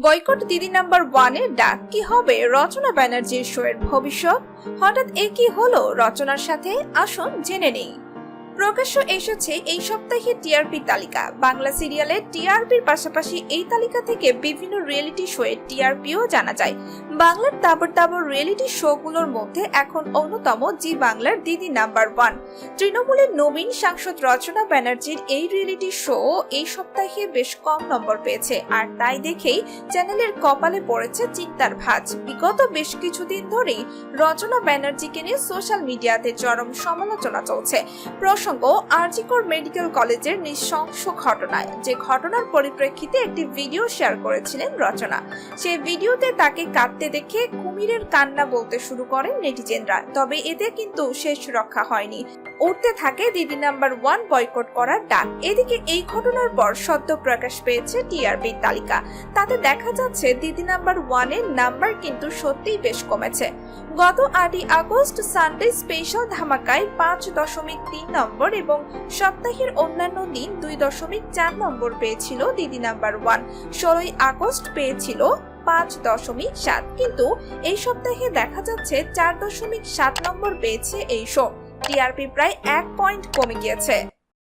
Boycott দিদি number ওয়ানে ডাক কি হবে রচনা ব্যানার্জির শোয়ের ভবিষ্যৎ? হঠাৎ এ কি হলো? রচনার সাথে আসুন জেনে নেই। প্রকাশ্য এসেছে এই সপ্তাহে টিআরপি তালিকা। বাংলা সিরিয়ালের টিআরপির পাশাপাশি এই তালিকা থেকে বিভিন্ন রিয়েলিটি শোয়ের টিআরপিও জানা যায়। বাংলার তাবর তাবর রিয়েলিটি শোগুলোর মধ্যে এখন অন্যতম জি বাংলার দিদি নাম্বার ওয়ান। তৃণমূলের নবীন সাংসদ রচনা ব্যানার্জির এই রিয়েলিটি শো এই সপ্তাহে বেশ কম নম্বর পেয়েছে। আর তাই দেখেই চ্যানেলের কপালে পড়েছে চিন্তার ভাঁজ। বিগত বেশ কিছুদিন ধরেই রচনা ব্যানার্জিকে নিয়ে সোশ্যাল মিডিয়াতে চরম সমালোচনা চলছে। প্রসঙ্গ, আরজিকর মেডিকেল কলেজের নৃশংস ঘটনায়। যে ঘটনার পরিপ্রেক্ষিতে একটি ভিডিও শেয়ার করেছিলেন রচনা। সেই ভিডিওতে তাকে কাঁদতে দেখে কুমিরের কান্না বলতে শুরু করেন নেটিজেনরা। তবে এতে কিন্তু শেষ রক্ষা হয়নি। উঠতে থাকে দিদি নাম্বার ওয়ান বয়কট করার ডাক। এদিকে এই ঘটনার পর সদ্য প্রকাশ পেয়েছে টিআরপির তালিকা। তাতে দেখা যাচ্ছে দিদি নাম্বার ওয়ানের নাম্বার কিন্তু সত্যিই বেশ কমেছে। গত আটই আগস্ট সানডে স্পেশাল ধামাকায় পাঁচ দশমিক তিন নম্বর এবং সপ্তাহের অন্যান্য দিন দুই দশমিক চার নম্বর পেয়েছিল দিদি নাম্বার ওয়ান। ষোলোই আগস্ট পেয়েছিল পাঁচ দশমিক সাত। কিন্তু এই সপ্তাহে দেখা যাচ্ছে চার দশমিক সাত নম্বর পেয়েছে এই শো। টিআরপি প্রায় এক পয়েন্ট কমে গিয়েছে।